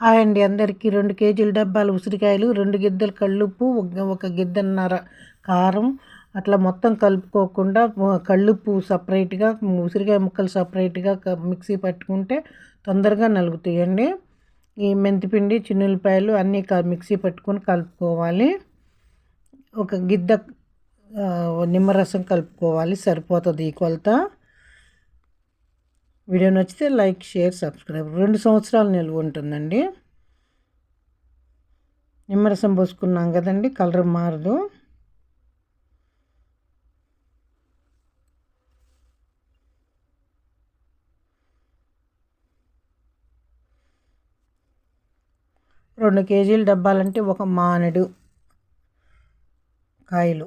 Hi అండి అందరికీ. రెండు కేజీల డబ్బాలు ఉసిరికాయలు రెండు గిద్దలు కళ్ళుప్పు ఒక గిద్దన్నర కారం. అట్లా మొత్తం కలుపుకోకుండా కళ్ళుప్పు సపరేట్గా ఉసిరికాయ ముక్కలు సపరేట్గా మిక్సీ పట్టుకుంటే తొందరగా నలుగుతాయండి. ఈ మెంతిపిండి చిన్నులపాయలు అన్నీ మిక్సీ పట్టుకొని కలుపుకోవాలి. ఒక గిద్ద నిమ్మరసం కలుపుకోవాలి. సరిపోతుంది ఈ కొలత. వీడియో నచ్చితే లైక్ షేర్ సబ్స్క్రైబ్. రెండు సంవత్సరాలు నిల్వ ఉంటుందండి. నిమ్మరసం పోసుకున్నాం కదండి కలర్ మారదు. రెండు కేజీలు డబ్బాలంటే ఒక మానడు కాయలు.